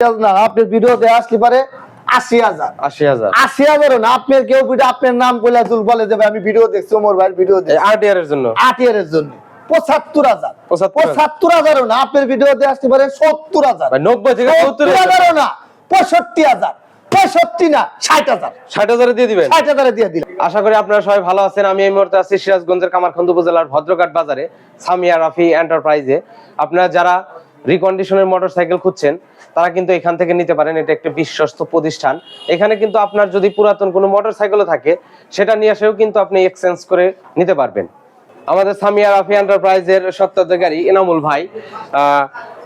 না আপনার ভিডিওতে আসলে পারে আশি হাজার। আশি হাজার। আশি হাজারও না আপনার কেউ ভিডিও আপনার নাম বলে তুল বলে দেবে আমি ভিডিও দেখছি ওমর ভাইয়ের ভিডিও দেখছি। আরটিআর এর জন্য? আট ইয়ারের জন্য। পঁচাত্তর হাজার। পঁচাত্তর হাজারও না আপনার ভিডিওতে আসতে পারে সত্তর হাজার। নব্বই থেকে সত্তর সত্তর হাজারও না পঁয়ষট্টি হাজার। পঁয়ষট্টি না ষাট হাজার। ষাট হাজারে দিয়ে দিবেন? ষাট হাজারে দিয়ে দিলাম। আশা করি আপনারা সবাই ভালো আছেন। আমি এই মুহূর্তে আছি সিরাজগঞ্জের কামারখন্দ উপজেলার ভদ্রঘাট বাজারে সামিয়া রাফি এন্টারপ্রাইজে। আপনারা যারা রিকন্ডিশনের মোটরসাইকেল খুঁজছেন তারা কিন্তু এখান থেকে নিতে পারেন। এটা একটা বিশ্বস্ত প্রতিষ্ঠান। এখানে কিন্তু আপনার যদি পুরাতন কোনো মোটরসাইকেলও থাকে সেটা নিয়ে এসেও কিন্তু আপনি এক্সচেঞ্জ করে নিতে পারবেন। আমাদের সামিয়া রাফি এন্টারপ্রাইজের সত্ত্বাধিকারী এনামুল ভাই।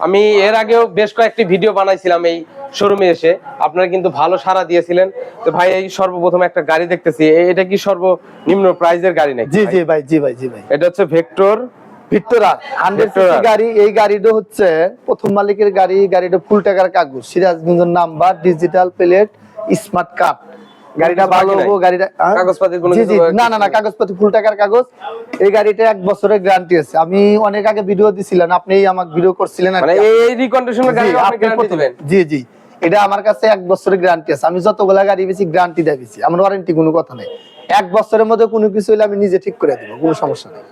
আমি এর আগেও বেশ কয়েকটি ভিডিও বানাইছিলাম এই শোরুমে এসে। আপনারা কিন্তু ভালো সাড়া দিয়েছিলেন। তো ভাই এই সর্বপ্রথম একটা গাড়ি দেখতেছি। এটা কি সর্বনিম্ন প্রাইজের গাড়ি নাকি জি জি ভাই জি ভাই জি ভাই। এটা হচ্ছে ভেক্টর ভিক্টোরা হান্ড্রেড গাড়ি এই গাড়িটা হচ্ছে প্রথম মালিকের গাড়ি গাড়িটা ফুল টাকার কাগজ। সিরাজগঞ্জের number digital plate smart card গাড়িটা ভালো হব গাড়িটা? কাগজপাতির কোনো জি কিছু জি বাকি না না না কাগজপাতি ফুল টাকার কাগজ। এই গাড়িটা এক বছরের গ্যারান্টি আছে। আমি অনেক আগে ভিডিও দিছিলেন আপনি আমাকে ভিডিও করছিলেন আর মানে কি। এই রিকন্ডিশনের গাড়ি জি, আপনি আপনি গ্যারান্টি দিবেন? জি জি। এটা আমার কাছে এক বছরের গ্যারান্টি আছে। আমি যতগুলা গাড়ি বেশি গ্যারান্টি দেয় বেশি। আমার ওয়ারেন্টি কোনো কথা নেই। এক বছরের মধ্যে কোনো কিছু হলে আমি নিজে ঠিক করে দেবো কোনো সমস্যা নেই।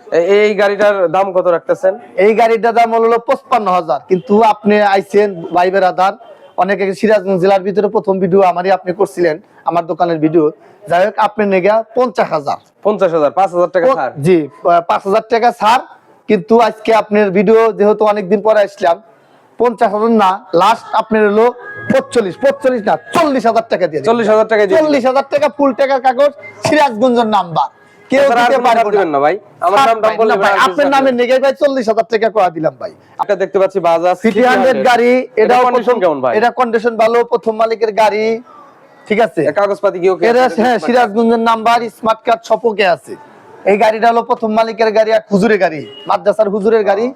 এই গাড়িটার দাম কত রাখতেছেন? এই গাড়িটার দাম হলো পঁচপান্ন হাজার। কিন্তু আপনি আইছেন ভাই বেড়াদার অনেকে সিরাজগঞ্জ জেলার ভিতরে প্রথম ভিডিও আমারই আপনি করছিলেন আমার দোকানের ভিডিও যাই হোক আপনি নেগা পঞ্চাশ হাজার। পঞ্চাশ হাজার পাঁচ হাজার টাকা জি পাঁচ হাজার টাকা ছাড়। কিন্তু আজকে আপনার ভিডিও যেহেতু অনেকদিন পরে আসলাম পঞ্চাশ হাজার না লাস্ট আপনার হলো পঁচল্লিশ পঁচল্লিশ না চল্লিশ হাজার টাকা দিয়ে চল্লিশ হাজার টাকা চল্লিশ হাজার টাকা ফুল টাকার কাগজ সিরাজগঞ্জের নাম্বার। কেউ দিতে কোনো পারবে ছাড় দিবেন না। ভাই। আমার নাম টাম বললে ভাই, ভাই আর কিছু আপনার নামে নেগে ভাই চল্লিশ হাজার টাকা করে দিলাম ভাই। আপনার দেখতে পাচ্ছি বাজাজ সিটি হান্ড্রেড গাড়ি এটাও কন্ডিশন কেমন ভাই? এটা কন্ডিশন ভালো প্রথম মালিকের গাড়ি ঠিক আছে? এ কাগজপাতি কি ওকে এরা হ্যাঁ সিরাজগঞ্জের নাম্বার স্মার্ট কার্ড সপকে আছে। এই গাড়িটা হলো প্রথম মালিকের গাড়ি আর হুজুরের গাড়ি মাদ্রাসার হুজুরের গাড়ি।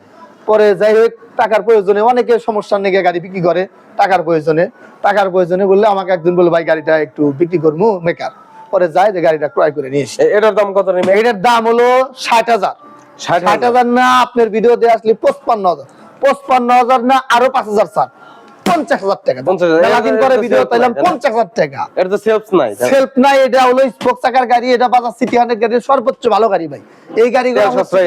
পরে যাই হোক টাকার প্রয়োজনে অনেকে সমস্যার নেগে গাড়ি বিক্রি করে টাকার প্রয়োজনে। টাকার প্রয়োজনে বললে আমাকে একদিন বলল ভাই গাড়িটা একটু বিক্রি করব মেকার পরে যায় যে গাড়িটা ক্রয় করে নিয়ে এসে। এটার দাম কত নেবে? এটার দাম হলো ষাট হাজার। ষাট ষাট হাজার। না আপনার ভিডিও দিয়ে আসলে পঁচপান্ন হাজার। পঁচপান্ন হাজার না আরও পাঁচ হাজার স্যার। পঞ্চাশ হাজার টাকা। 50,000 মেলা দিন এটা- পরে ভিডিও পাইলাম নাই, তাই না? পঞ্চাশ হাজার টাকা। এটা তো সেলস নাই সেলফ নাই এটা হলো স্পোক চাকার গাড়ি এটা বাজার সিটি হান্ড্রেড গাড়ির সর্বোচ্চ ভালো গাড়ি ভাই। এই গাড়ি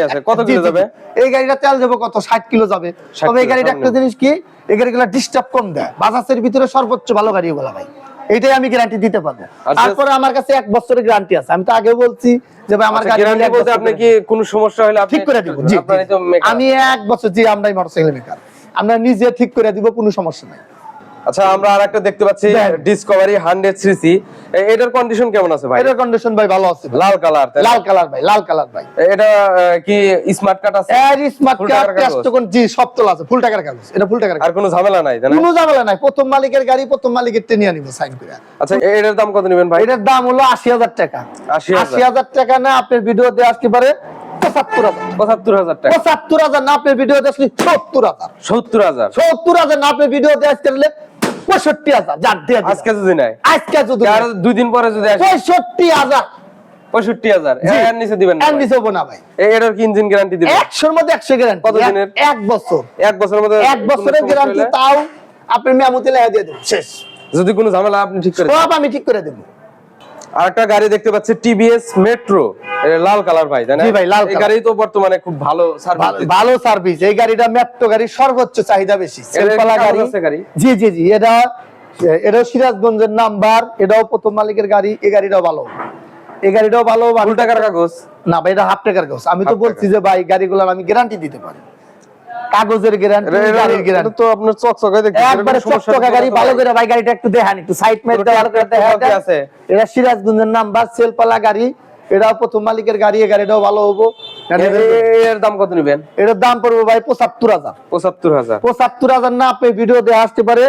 আছে। কত কিলো যাবে? এই গাড়িটা তেল যাবে কত? ষাট কিলো যাবে। তবে এই গাড়িটা একটা জিনিস কি? এই গাড়িগুলো ডিস্টার্ব কম দেয়। বাজাজের ভিতরে সর্বোচ্চ ভালো গাড়ি ওগুলা ভাই। এইটাই আমি গ্যারান্টি দিতে পারব। তারপরে আমার কাছে এক বছরের গ্যারান্টি আছে। আমি তো আগে বলছি যে ভাই আমার আচ্ছা, বলতে আপনি কি কোনো সমস্যা হলে ঠিক করে দিব। জি। আমি এক বছর জি আমরাই মোটরসাইকেল মেকার আমরা নিজে ঠিক করে দিব কোনো সমস্যা নাই। আচ্ছা আমরা আর একটা দেখতে পাচ্ছি ডিসকভারি হান্ড্রেড সিসি এটার কন্ডিশন কেমন আছে ভাই? এটার কন্ডিশন ভাই ভালো আছে লাল কালার লাল কালার ভাই লাল কালার ভাই। এটা কি স্মার্ট কার্ড আছে? এর স্মার্ট কার্ড জি সব তোলা আছে ফুল টাকার কাগজ। এটা ফুল টাকার আর কোনো ঝামেলা নাই কোনো ঝামেলা নাই। প্রথম মালিকের গাড়ি প্রথম মালিকের টেনে আনিব সাইন করে। আচ্ছা এটার দাম কত নেবেন ভাই? এটার দাম হলো আশি হাজার টাকা। 80,000 আশি হাজার টাকা না আপনার ভিডিওতে আসতে পারে পঁচাত্তর হাজার। পঁচাত্তর হাজার টাকা। পঁচাত্তর হাজার না আপনার ভিডিওতে আসলে সত্তর হাজার। সত্তর হাজার। সত্তর হাজার না আপনার ভিডিওতে আসতে পারলে পঁয়ষট্টি হাজার। যান দিয়ে আজকে যদি নাই। আজকে যদি আর দুই দিন পরে যদি পঁয়ষট্টি হাজার। পঁয়ষট্টি হাজার। এর নিচে দিবেন এর নিচে হব না ভাই। এ- এটার কি ইঞ্জিন গ্যারান্টি দিবেন? একশোর মধ্যে একশো গ্যারান্টি কত দিনের? এক বছর। এক বছরের মধ্যে এক কোনো বছরের গ্যারান্টি তাও আপনি দিয়ে দেবেন। শেষ। যদি কোনো ঝামেলা আপনি ঠিক করে সব আমি ঠিক করে দেবো। আর একটা গাড়ি দেখতে পাচ্ছি টিভিএস মেট্রো লাল কালার ভাই তাই না? জি ভাই, লাল এই গাড়ি তো বর্তমানে খুব ভালো সার্ভিস ভালো- সার্ভিস এই গাড়িটা মেট্রো গাড়ির সর্বোচ্চ চাহিদা বেশি। কাগজ গাড়ি। জি জি জি এটা এটাও সিরাজগঞ্জের নাম্বার এটাও প্রথম মালিকের গাড়ি এই গাড়িটাও ভালো। এই গাড়িটাও ভালো টাকার কাগজ। না ভাই এটা হাফ টাকার কাগজ। আমি তো বলছি যে ভাই গাড়িগুলোর আমি গ্যারান্টি দিতে পারি। কাগজের গ্যারান্টি এটা- এটা- গাড়ির গ্যারান্টি তো আপনার চকচকে দেখতে একবারে চকচকা গাড়ি ভালো করে ভাই গাড়িটা একটু দেখান একটু সাইড মেট কোনো ভালো করে ট্যাপ ট্যাপ দেখান আছে? এটা সিরাজগঞ্জের নাম্বার সেলপালা গাড়ি। এটাও প্রথম মালিকের গাড়ি এই গাড়িটাও ভালো হব। এর দাম কত নেবেন? এটার দাম পড়বে ভাই পঁচাত্তর হাজার। পঁচাত্তর হাজার। পঁচাত্তর হাজার না আপনি ভিডিও দিয়ে আসতে পারে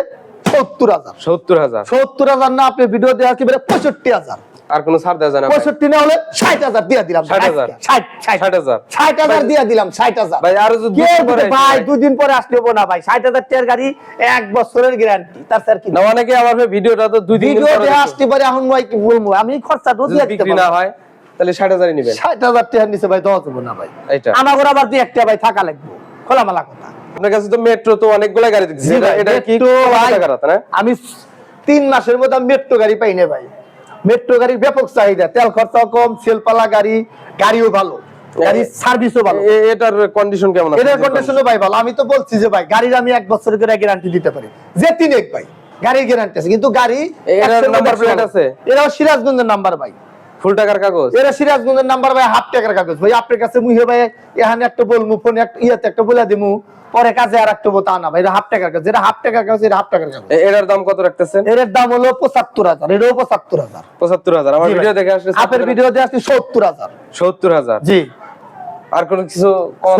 সত্তর হাজার। সত্তর হাজার। সত্তর হাজার না আপনি ভিডিও দিয়ে আসতে পারে পঁয়ষট্টি হাজার। আর কোনো ছাড় দেওয়া যায় না পঁয়ষট্টি না হলে ষাট হাজার দিয়ে দিলাম 60,000 আজকে। ষাট ষাট। ষাট হাজার। ষাট হাজার দিয়ে দিলাম ষাট হাজার। ভাই আরও? ভাই দুদিন পরে আসলে হব না ভাই। ষাট হাজার টাকার গাড়ি এক বছরের গ্যারান্টি তার স্যার কি? না অনেকে আমার ভিডিওটা তো দুই দিন ভিডিও দিয়ে আসতে পারে এখন ভাই কি বলব? আমি খরচা তো দিয়ে দিতে না হয় তাহলে ষাট হাজারই নেবেন। ষাট হাজার টাকার নিচে ভাই দেওয়া যাব না ভাই। আমার আবার দুই একটা ভাই থাকা লাগবে। খোলামেলা কথা। আপনার কাছে তো মেট্রো তো অনেকগুলো গাড়ি দেখছি এটা কি আমি তিন মাসের মধ্যে মেট্রো গাড়ি পাই না ভাই। মেট্রো গাড়ির ব্যাপক চাহিদা। তেল খরচাও কম সেলপালা গাড়ি গাড়িও ভালো। গাড়ির সার্ভিসও ভালো। এ- এটার কন্ডিশন কেমন আছে? এটার কন্ডিশনও ভাই ভালো। আমি তো বলছি যে ভাই গাড়ির আমি এক বছর করে গ্যারান্টি দিতে পারি। যে তিন এক ভাই গাড়ির গ্যারান্টি আছে। কিন্তু গাড়ি? এটাও সিরাজগঞ্জের নাম্বার ভাই। ফুল টাকার কাগজ? এরা সিরাজগঞ্জের নাম্বার ভাই হাফ টাকার কাগজ। ভাই আপনার কাছে মুহে ভাই এখানে একটা বলমু ফোনে একটা ইয়াতে একটা বলে দিমু পরে কাজে আর একটা তা না ভাই এটা হাফ টাকার কাগজ। এটা হাফ টাকার কাগজ এটা হাফ টাকার কাগজ। এটার দাম কত রাখতেছেন? এর দাম হলো পঁচাত্তর হাজার এটাও পঁচাত্তর হাজার। পঁচাত্তর হাজার। আমার ভিডিও দেখে আসলে আপের ভিডিওতে আসছে সত্তর হাজার। সত্তর হাজার? জি। আর কোনো কিছু?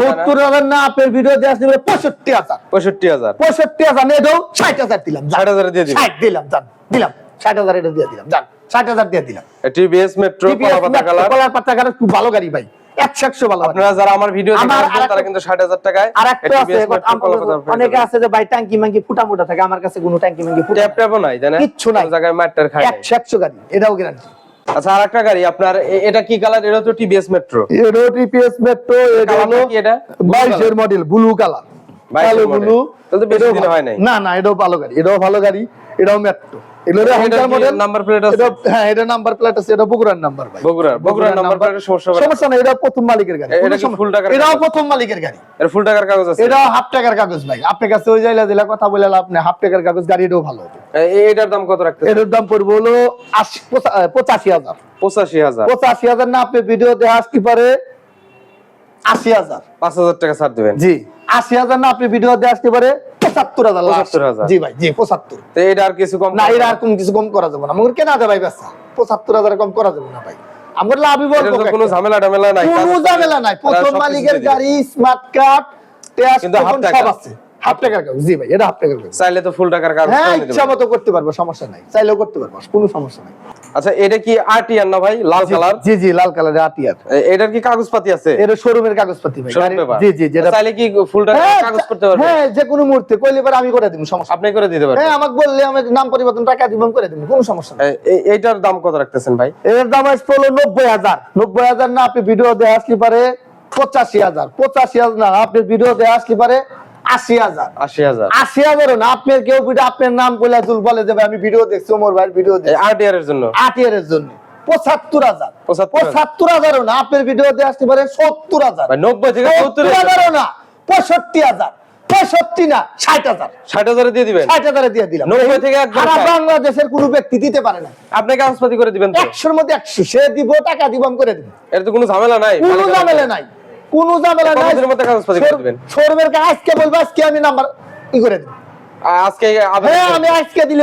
সত্তর হাজার না আপের ভিডিওতে আসছে পঁয়ষট্টি হাজার। পঁয়ষট্টি হাজার? পঁয়ষট্টি হাজার নিয়ে দাও ষাট হাজার দিলাম ষাট হাজারে দিয়ে দিবেন? ষাট দিলাম দিলাম। ষাট হাজার এটা দিয়ে দিলাম যান। ষাট হাজার দিয়ে দিলাম। TVS Metro colour. পাতা কালার খুব ভালো গাড়ি ভাই। একশো একশো ভালো আপনারা যারা আমার ভিডিও দেখে তারা আরেকটা- কিন্তু ষাট হাজার টাকায় আর একটা আছে TVS মেট্রো আমার কলাপাতা পেয়ে অনেকে আছে যে ভাই ট্যাঙ্কি মাঙ্কি ফুটা মোটা থাকে আমার কাছে কোনো ট্যাঙ্কি মাঙ্কি ফুটা ট্যাপ নাই তাই কিচ্ছু নাই। জায়গায় মাঠটার খায় একশো একশো গাড়ি এটাও গ্যারান্টি আচ্ছা আর একটা গাড়ি আপনার এটা কি কালার? এটা তো টিভিএস মেট্রো মেট্রো এটা হলো মডেল ব্লু কালার 22 ব্লু তাহলে বেশি দিন হয় নাই। না না এটাও ভালো গাড়ি এটাও ভালো গাড়ি এটাও মেট্রো এগুলো এটার মডেল number plate আছে? হ্যাঁ এটা নাম্বার প্লেট আছে এটা বগুড়ার নাম্বার ভাই। বগুড়ার বগুড়ার নাম্বার প্লেটের সমস্যা হবে না? এটা প্রথম মালিকের গাড়ি। এটা কোনো কি সমস্যা- full টাকার এটাও প্রথম মালিকের গাড়ি। এর ফুল টাকার কাগজ আছে? এটাও হাফ টাকার কাগজ ভাই। আপনার কাছে ওই জায়গা দিলে কথা বলে লাভ হাফ টাকার কাগজ গাড়ি এটাও ভালো হবে। এ- এ- এটার দাম কত রাখতে এটার দাম পড়বে হলো আশি পঁচা- আহ, পঁচাশি হাজার। পঁচাশি হাজার? পঁচাশি হাজার না আপনি ভিডিও দেখে আসতে পারে আশি হাজার। পাঁচ হাজার টাকা ছাড় দিবেন। জি। আশি হাজার না আপনি ভিডিও দিয়ে আসতে পারে পঁচাত্তর হাজার পঁচাত্তর হাজার। জি ভাই জি পঁচাত্তর। তো এটা আর কিছু কম না এটা আর কম কিছু কম করা যাবে না। আমার কেনা যাবে ভাই বেচা পঁচাত্তর হাজার কম করা যাবে না ভাই। আমার লাভই বলব কোনো ঝামেলা টামেলা নাই। কোনো ঝামেলা নাই। প্রথম মালিকের গাড়ি স্মার্ট কার্ড কিন্তু হাফ টাকা। আছে। হাফ টাকার কাগজ জি ভাই এটা হাফ টাকার কাগজ। চাইলে তো ফুল টাকার কাগজ হ্যাঁ ইচ্ছা মতো করতে পারব সমস্যা নাই চাইলেও করতে পারব কোনো সমস্যা নাই। আচ্ছা এটা কি আরটিআর না ভাই লাল কালার? জি জি লাল কালারের আটিয়ার এটার কি কাগজপাতি আছে? এর শোরুমের কাগজপাতি ভাই? জি জি যেটা চাইলে কি ফুল টাকার হ্যাঁ, কাগজ করতে পারবেন হ্যাঁ যে কোনো মুহূর্তে কইলে পরে আমি করে দিব সমস্যা আপনি করে দিতে পারবেন। হ্যাঁ আমাকে বললে আমি নাম পরিবর্তন টাকা দিব করে দিব কোনো সমস্যা নেই। এইটার দাম কত রাখতেছেন ভাই? এর দাম আসবে হলো নব্বই হাজার। নব্বই হাজার না আপনি ভিডিও দিয়ে আসলে পারে পঁচাশি হাজার। পঁচাশি হাজার না আপনি ভিডিও দিয়ে আসলে পারে আশি হাজার। আশি হাজার। আশি হাজারও না আপনার কেউ ভিডিও আপনার নাম বলে দুল বলে দেবে আমি ভিডিও দেখছি ওমর ভাইয়ের ভিডিও দেখছি। আরটিআর এর জন্য? আট ইয়ারের জন্য। পঁচাত্তর হাজার। পঁচাত্তর হাজারও না আপনার ভিডিও আসতে পারে সত্তর হাজার। নব্বই থেকে সত্তর সত্তর হাজারও না পঁয়ষট্টি হাজার। পঁয়ষট্টি না ষাট হাজার। ষাট হাজারে দিয়ে দিবেন? ষাট হাজারে দিয়ে দিলাম। নব্বই থেকে সারা বাংলাদেশের কোনো ব্যক্তি দিতে পারে না। আপনি কাগজপাতি করে দিবেন একশোর মধ্যে একশো। সে দিব টাকা দিব আমি করে দিব। এর তো কোনো ঝামেলা নাই কোনো ঝামেলা নাই। কোনো ঝামেলা নাই। মধ্যে কাগজপাতি করে দিবেন? শোরুমের আজকে বলব আজকে আমি নাম্বার ই করে আ- আজকে হ্যাঁ আমি আজকে দিলে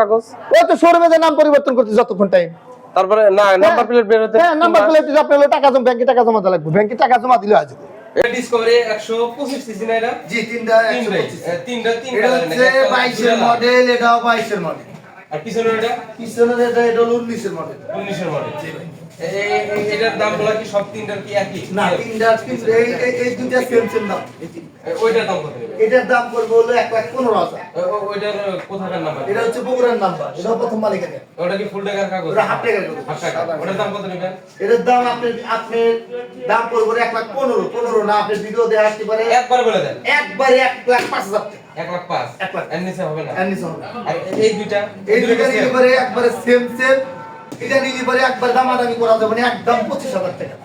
কাগজ? ও তো শোরুমে যে নাম পরিবর্তন করতে যতক্ষণ টাইম তারপরে না নাম্বার প্লেট বের হতে হ্যাঁ নাম্বার প্লেট আপনার টাকা জমা ব্যাংকে টাকা জমা দিতে লাগবে। ব্যাংকে টাকা জমা দিলে আজ এটা ডিসকভারি 125 সিসি না এটা? জি তিনটা তিনটাই এ, তিনটা তিন এটা কালারের হচ্ছে নাকি? একটা বাইশের দুটা না। মডেল এটাও বাইশের মডেল আর পিছনের এটা? পিছনের এটা এটা হলো উনিশের মডেল 19 এর মডেল এ- এ- এ- এটার দামগুলো কি সব তিনটার কি একই? না তিনটা তিন- এই এই- এই দুইটা সেম সেম দাম। এই তিন- এ, ওইটার দাম কত এটার দাম পড়বে হলো এক লাখ পনেরো হাজার। ও- ও- ওইটার কোথাকার নাম্বার? এটা হচ্ছে বগুড়ার নাম্বার এটাও প্রথম মালিকের ওটা কি ফুল টাকার কাগজ? ওটা হাফ টাকার কাগজ। হাফ টাকা ওটার দাম কত নেবেন এটার দাম আপনি আপনি দাম পড়বে এক লাখ পনেরো। পনেরো না আপনি ভিডিও দেখে আসতে পারে একবার বলে দেন। একবারে এক লাখ পাঁচ হাজার টাকা। এক লাখ পাঁচ। এক লাখ। এর নিচে হবে না। এর নিচে হবে আর এই দুইটা? এই দুইটা দুইটা নিলে পরে একবারে সেম সেম এটা নিলে পরে একবার দামাদামি করা যাবে না একদম পঁচিশ হাজার টাকা।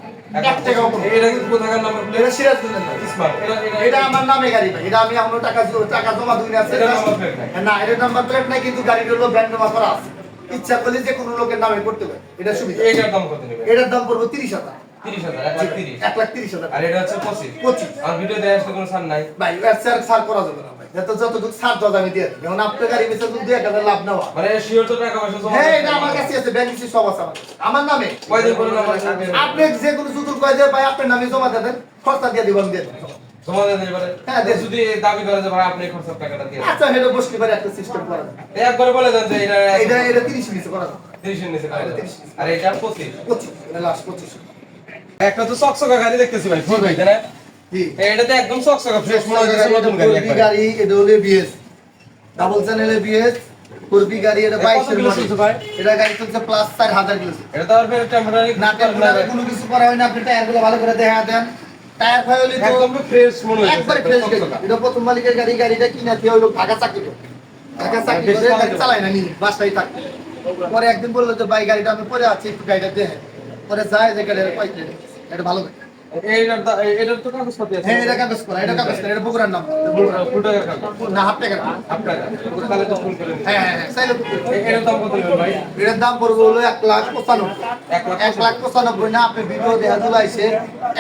এক টাকাও কম এটা কি কোথাকার নাম্বার এটা প্লেট সিরাজগঞ্জের নাম। স্মার্ট এটা এটা এটা আমার নামে গাড়ি ভাই। এটা আমি এখনও টাকা টাকা জমা দুই আছে। এটা number plate নাই? না এটা নাম্বার প্লেট নাই কিন্তু গাড়ির হলো ব্যান্ড নাম্বার করা আছে। ইচ্ছা করলে যে কোনো লোকের নামে করতে পারে। এটা সুবিধা। এইটার দাম কত নেবেন এটার দাম পড়বে তিরিশ হাজার। তিরিশ হাজার এক লাখ তিরিশ। হাজার। আর এটা হচ্ছে পঁচিশ। পঁচিশ। আর ভিডিও দেওয়া কোনো ছাড় নাই? ভাই স্যার সার করা যাবে না। যত যতটুকু সার দাদা আমি দিয়ে এখন আপনার গাড়ি বেচে দুই এক হাজার লাভ নেওয়া। মানে শিওর তো টাকা পয়সা হ্যাঁ এটা আমার কাছে আছে ব্যাংক হিসেবে সব আছে আমার আমার নামে? কয়দিন নাম্বার থাকবে? আপনি যে কোনো সুযোগ কয় যে ভাই আপনার নামে জমা দেবেন খরচা দিয়ে দিব আমি দিয়ে দেবো। জমা দেন এবারে? হ্যাঁ, দেন। যদি দাবি করে যে ভাই আপনি খরচের টাকাটা দিয়ে আচ্ছা হেডে বসতে পারে একটা সিস্টেম করা একবারে বলে দেন যে এটা এটা এটা তিরিশ নিচে করা যাবে তিরিশের নিচে করে দেন। 30 আর এটা পঁচিশ। পঁচিশ এটা লাস্ট পঁচিশ। একটা তো চকচকা গাড়ি দেখতেছি ভাই ফুল ভাই না এটাতে একদম চকচকা ফ্রেশ মনে হচ্ছে নতুন গাড়ি করবি গাড়ি এটা হলো বিএস ডাবল চ্যানেলে বিএস করবি গাড়ি এটা এটা কত মডেল ভাই? এটা গাড়ি চলছে প্লাস চার হাজার কিলো এটা তো আর ফের টেম্পোরারি না টেম্পোরারি কোনো কিছু করা হয় না আপনি টায়ারগুলো ভালো করে দেখা দেন। টায়ার ফায়ার তো একদম ফ্রেশ মনে হচ্ছে একবারে ফ্রেশ এটা প্রথম মালিকের গাড়ি গাড়িটা কিনা দিয়ে হলো ঢাকা চাকরি করে। ঢাকা চাকরি করে চালায় না। নি বাসায় থাকে। পরে একদিন বলল যে ভাই গাড়িটা আমি পরে আছি একটু গাড়িটা দেখে পরে যায় যে গাড়ি এটা ভালো গাড়ি। এটার তো কাগজপাতি আছে। হ্যাঁ এটা কাগজ করা এটা কাগজ করা এটা বগুড়ার নাম। কাগজ। না হাফ টাকা না। আপনার তাহলে তো ফুল করে হ্যাঁ হ্যাঁ চাইলে তো এটার দাম কত নেবেন ভাই? এটার দাম পড়বে হলো এক লাখ পঁচানব্বই। এক লাখ এক লাখ পঁচানব্বই না আপনি ভিডিও দেখা জুলাইছে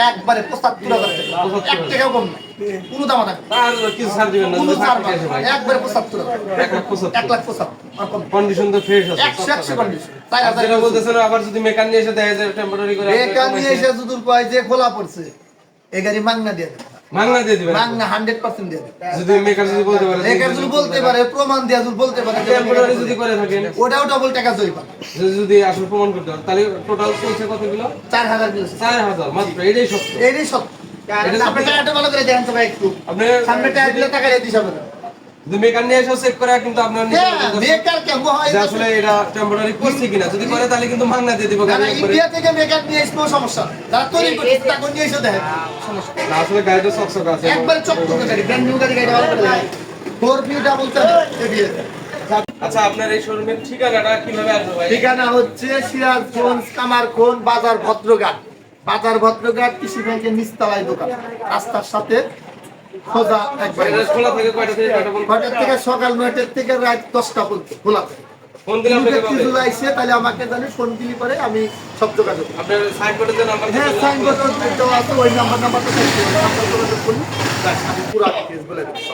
একবারে পঁচাত্তর হাজার টাকা। এক টাকাও কম নাই কোনো দাম থাকবে আর কিছু ছাড় দিবেন না কোনো ছাড় ভাই। একবারে পঁচাত্তর হাজার। এক লাখ পঁচাত্তর। এক লাখ পঁচাত্তর আর কম। না। কন্ডিশন তো ফ্রেশ আছে একশো একশো কন্ডিশন চার আর হাজার বলতেছেন আবার যদি মেকার নিয়ে এসে দেখা যায় টেম্পোরারি করে আপনার বেকার নিয়ে এসে যদুর কয় যে খোলা পড়ছে এই গাড়ি মাংনা দিয়ে দেবে। মাংনা দিয়ে দিবেন? মাংনা হান্ড্রেড পার্সেন্ট দিয়ে দেবে। যদি মেকার যদি বলতে পারে বেকার যদি বলতে পারে প্রমাণ দিয়ে যদি বলতে পারে টেম্পোরারি যদি করে থাকেন। ওটাও ডবল টাকা জরিমানা। যদি- যদি আসলে প্রমাণ করতে পারে তাহলে টোটাল কতগুলো? চার হাজার দিয়েছে চার হাজার মাত্র এটাই সত্য। এটাই সত্য। এটা আপনি টাকাটা ভালো করে দেখেন তো ভাই একটু। আপনি সামনে টাকা দিলে টাকা দিয়ে দিস হবে না যদি মেকার নিয়ে এসে চেক করে কিন্তু আপনার নিজের মতো বেকার কেমন যে আসলে এটা টেম্পোরারি করছে কিনা। যদি করে তাহলে কিন্তু দিয়ে দিব যারা গাড়ি একবারে ইন্ডিয়া থেকে মেকআপ নিয়ে এসে সমস্যা না। তৈরি করছে তাকে নিয়ে এসে দেখেন সমস্যা আসলে গাড়িটা চকচক আছে। একবার চকচকে গাড়ি ব্র্যান্ড নিউ গাড়ি গাড়িটা ভালো করে দেখেন ফোর বি ডাবল আচ্ছা আপনার এই শোরুমের ঠিকানাটা কীভাবে আসবে ভাই? ঠিকানা হচ্ছে সিরাজগঞ্জ কামারখোন বাজার ভদ্রঘাট। বাজার ভদ্রঘাট কৃষি ব্যাংকের নিচতলায় দোকান। রাস্তার সাথে সোজা একবার থাকে সকাল নয়টার থেকে রাত দশটা পর্যন্ত খোলা থাকে। তাহলে আমাকে জানি ফোন দিলি পরে আমি সব যোগাযোগ হ্যাঁ সাইনবোর্ড দেওয়া আছে ওই নাম্বার নাম্বারটা যোগাযোগ করুন।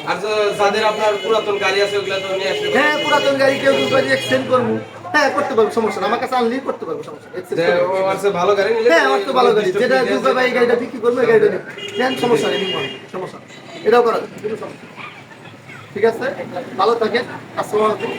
আর যাদের আপনার পুরাতন গাড়ি আছে ওগুলা তো নিয়ে আসবে হ্যাঁ পুরাতন গাড়ি কেউ এক্সচেঞ্জ করব। হ্যাঁ করতে পারব সমস্যা আমার কাছে আনলেই করতে পারব সমস্যা ভালো গাড়ি হ্যাঁ আমার তো ভালো গাড়ি। যেটা দুটো ভাই গাড়িটা বিক্রি করব এই গাড়িটা হ্যাঁ সমস্যা নেই সমস্যা এটাও করা সমস্যা ঠিক আছে? ভালো থাকেন। আসসালামু আলাইকুম।